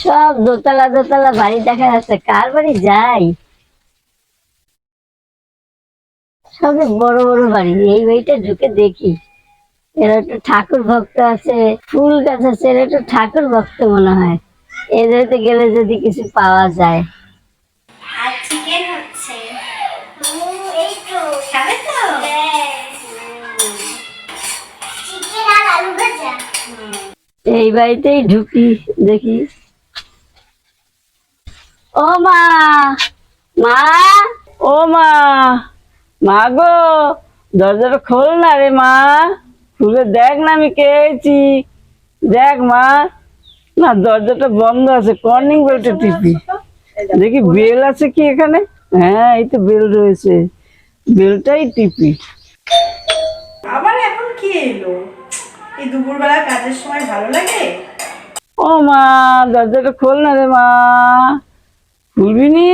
সব দোতলা দোতলা বাড়ি দেখা যাচ্ছে। কার বাড়ি যাই? সবে বড় বড় বাড়ি। এই বাড়িটা ঢুকে দেখি। এরা একটু ঠাকুর ভক্ত আছে। ফুল গাছ আছে, এরা একটু ঠাকুর ভক্ত মনে হয়। এদেরতে গেলে যদি কিছু পাওয়া যায়। এই বাড়িতেই ঢুকি, দেখি। ও মা মা, ও মা মা গো, দরজাটা খোল না রে মা, খুলে দেখ না আমি কে এসেছি দেখ মা, না দরজাটা বন্ধ আছে, কর্নিং বেলটা টিপি। দেখি বেল আছে কি এখানে? হ্যাঁ এই তো বেল রয়েছে, বেলটাই টিপি। আবার এখন কি এলো? দুপুরবেলা কাজের সময় ভালো লাগে? ও মা দরজাটা খোল না রে মা। খুলবি নি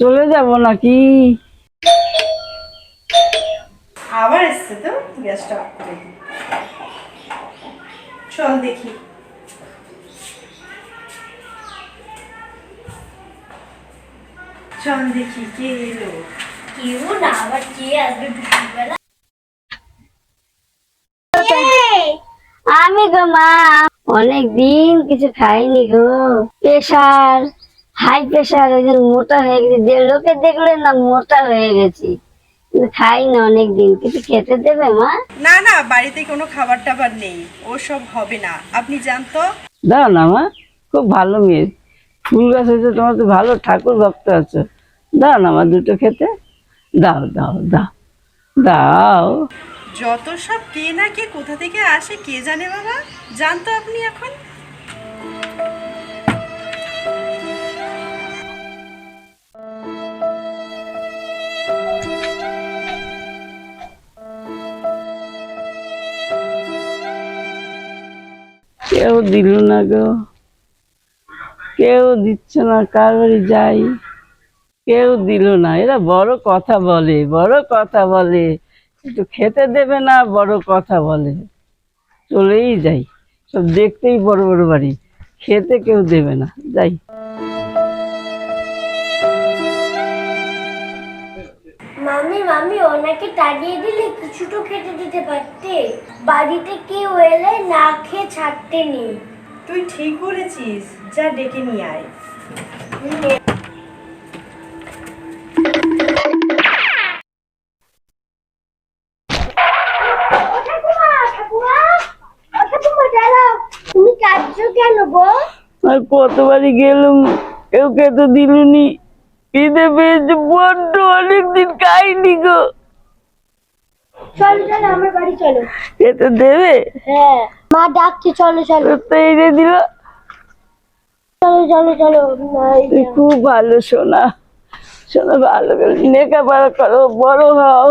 চলে যাব নাকি? আবার এসছে তো গ্যাসটা অফ করে চল দেখি। চল দেখি কে এলো। কেউ না আবার কে আসবে দুপুরবেলা? আমি গো মা অনেক দিন কিছু খাইনি গো। প্রেশার হাই প্রেশার ওই জন্য মোটা হয়ে গেছি যে লোকে দেখলে না মোটা হয়ে গেছি। খাই না অনেক দিন কিছু খেতে দেবে মা? না না বাড়িতে কোনো খাবার টাবার নেই ওসব হবে না। আপনি যান তো। দাও না মা খুব ভালো মেয়ে। ফুল গাছ হয়েছে তোমার তো ভালো ঠাকুর ভক্ত আছে। দাও না মা দুটো খেতে। দাও দাও দাও দাও। যত সব কে না কে কোথা থেকে আসে কে জানে বাবা? জানতো আপনি এখন। কেউ দিল না গো। কেউ দিচ্ছে না, কার বাড়ি যাই? কেউ দিল না। এরা বড় কথা বলে, বড় কথা বলে। একটু খেতে দেবে না বড় কথা বলে। চলেই যাই। সব দেখতেই বড় বড় বাড়ি। খেতে কেউ দেবে না। যাই। মামি মামি ওনাকে তাড়িয়ে দিলে কিছু খেতে দিতে পারতে। বাড়িতে কেউ এলে না খেয়ে ছাড়তে নেই। তুই ঠিক বলেছিস। যা ডেকে নিয়ে আয়। আর কতবারই গেলাম কেউ খেতে দিলুনি। খিদে পেয়েছে বড্ড অনেকদিন খাইনি গো। চলো চলো আমার বাড়ি চলো। খেতে দেবে? হ্যাঁ মা ডাকছে চলো চলো। তো এনে দিল? চলো চলো চলো তুই খুব ভালো শোনা শোনা ভালো করে লেখাপড়া করো বড় হও।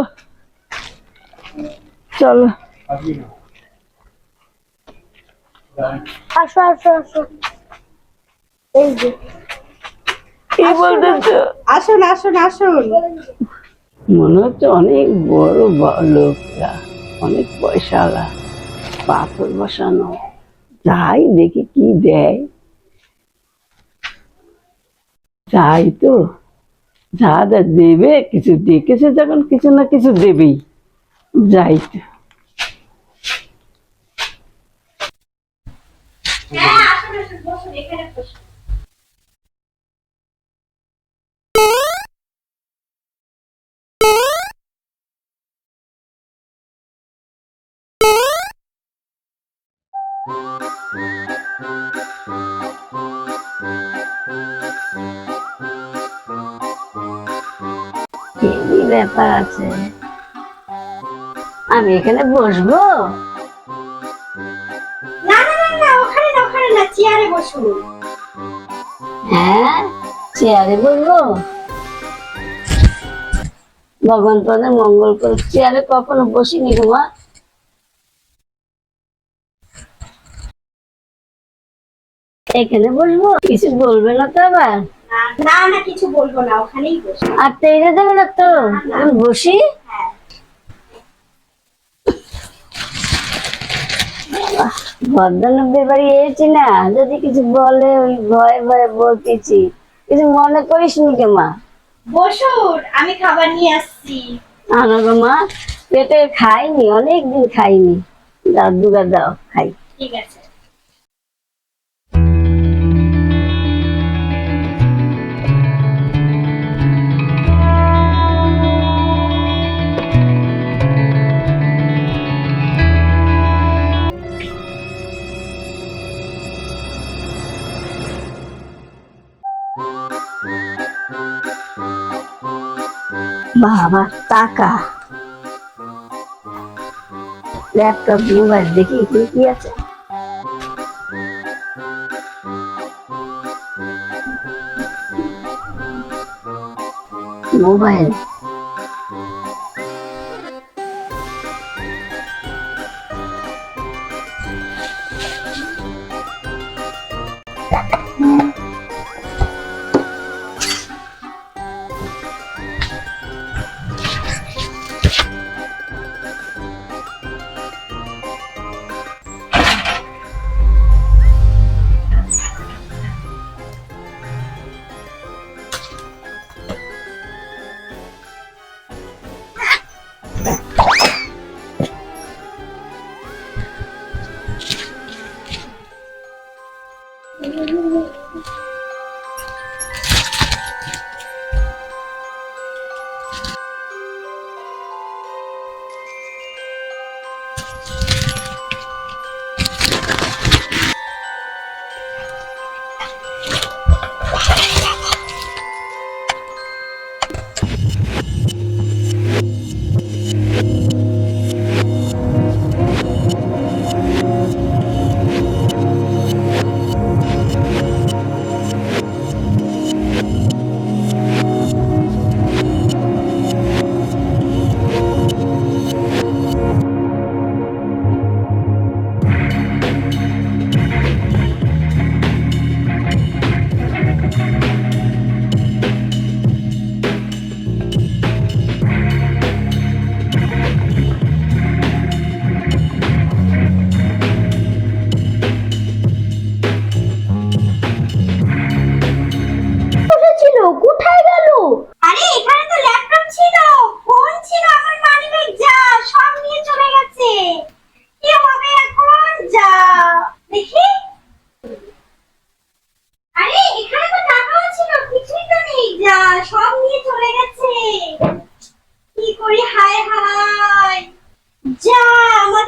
চলো। আসো আসো আসো। এই যে। কি বলতেছো? আসুন আসুন আসুন। মনে হচ্ছে অনেক বড় লোকরা অনেক পাথর বসানো যাই দেখি কি দেয়। যাই তো যা যা দেবে কিছু ডেকেছে যখন কিছু না কিছু দেবেই। যাই তো কি ব্যাপার আছে? আমি এখানে বসবো? না না না না ওখানে না ওখানে না চেয়ারে বসুন হ্যাঁ চেয়ারে বসবো? ভগবান মঙ্গল করে চেয়ারে কখনো বসিনি গো এখানে বসবো? কিছু বলবে না তো আবার? না না কিছু বলব না ওখানেই আর দেবে না তো? বসি? হ্যাঁ। এসেছি না? যদি কিছু বলে ওই ভয়ে ভয়ে বলতেছি। কিছু মনে করিস নি কে মা? বসুন আমি খাবার নিয়ে আসছি। আনো গো মা পেটে খাইনি অনেকদিন খাইনি। দাও দুগা দাও খাই। ঠিক আছে। বাবা টাকা ল্যাপটপ মোবাইল দেখি কি কি আছে মোবাইল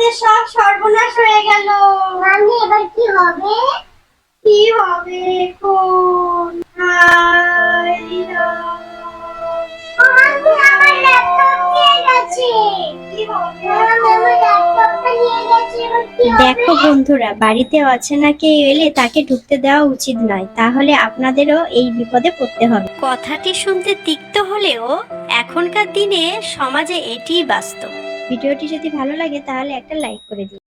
আমাদের সব সর্বনাশ হয়ে গেল। মামি এবার কি হবে? কি হবে এখন রাম। মামি আমার ল্যাপটপ নিয়ে গেছে। কি হবে? মামি আমার ল্যাপটপটা নিয়ে গেছে। এবার কি হবে? দেখো বন্ধুরা বাড়িতে অচেনা কেউ এলে তাকে ঢুকতে দেওয়া উচিত নয়। তাহলে আপনাদেরও এই বিপদে পড়তে হবে। কথাটি শুনতে তিক্ত হলেও এখনকার দিনে সমাজে এটিই বাস্তব। ভিডিওটি যদি ভালো লাগে তাহলে একটা লাইক করে দিন